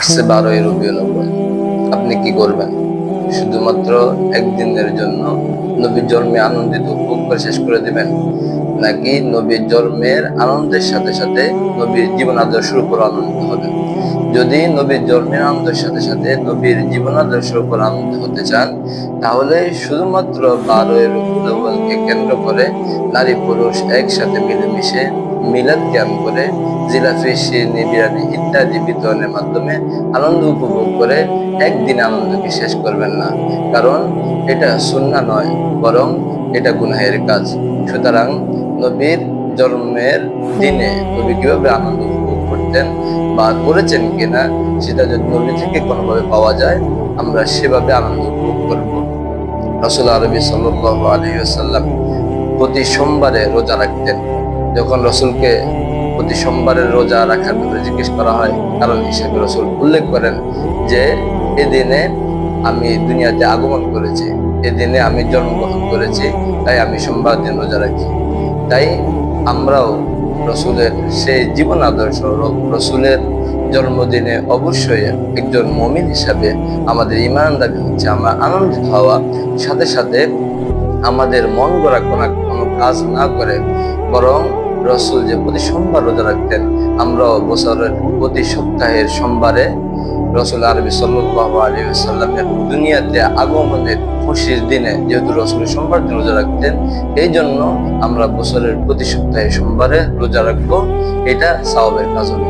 আসছে বারোই রবিউল আউয়াল। আপনি কি করবেন? শুধুমাত্র একদিনের জন্য নবীর জন্মে আনন্দিত উপভোগ করে শেষ করে দেবেন, নাকি নবীর জন্মের আনন্দের সাথে সাথে নবীর জীবন আদর্শের উপর আনন্দিত হবেন যদি নবীর জন্মের আনন্দের সাথে সাথে নবীর জীবন আদর্শের উপর আনন্দ হতে চান, তাহলে শুধুমাত্র বারোয়ের আউয়ালকে কেন্দ্র করে নারী পুরুষ একসাথে মিলেমিশে মিলাদ ক্যাম্প করে জিলাফি শিরনি বিরিয়ানি ইত্যাদি বিতরণের মাধ্যমে আনন্দ উপভোগ করে একদিন আনন্দকে শেষ করবেন না। কারণ এটা সুন্না নয়, বরং এটা গুনাহের কাজ। সুতরাং নবীর জন্মের দিনে নবী কীভাবে আনন্দ উপভোগ করতেন বা করেছেন কিনা সেটা যদি নবী থেকে কোনোভাবে পাওয়া যায়, আমরা সেভাবে আনন্দ উপভোগ করব। রসুল আরবি আলী আসাল্লাম প্রতি সোমবারে রোজা রাখতেন। যখন রসুলকে প্রতি সোমবারের রোজা রাখার ব্যাপারে জিজ্ঞেস করা হয়, কারণ হিসেবে রসুল উল্লেখ করেন যে, এদিনে আমি দুনিয়াতে আগমন করেছি, এদিনে আমি জন্মগ্রহণ করেছি, তাই আমি সোমবার দিন রোজা রাখি। তাই আমরাও রসুলের সেই জীবন আদর্শ রসুলের জন্মদিনে অবশ্যই একজন মমিন হিসাবে আমাদের ইমান দাবি হচ্ছে, আমরা আনন্দিত হওয়া। সাথে সাথে আমাদের মন গড়া কোনো কোনো কাজ না করে বরং রসুল যে প্রতি সোমবার রোজা রাখতেন, আমরাও বছরের প্রতি সপ্তাহের সোমবারে রসুল আরবি সাল্লাহ আলী সাল্লামের দুনিয়াতে আগমনের খুশির দিনে, যেহেতু রসুল সোমবার দিন রোজা রাখতেন এই জন্য আমরা বছরের প্রতি সপ্তাহে সোমবারে রোজা রাখব। এটা সাওয়াবের কাজ হবে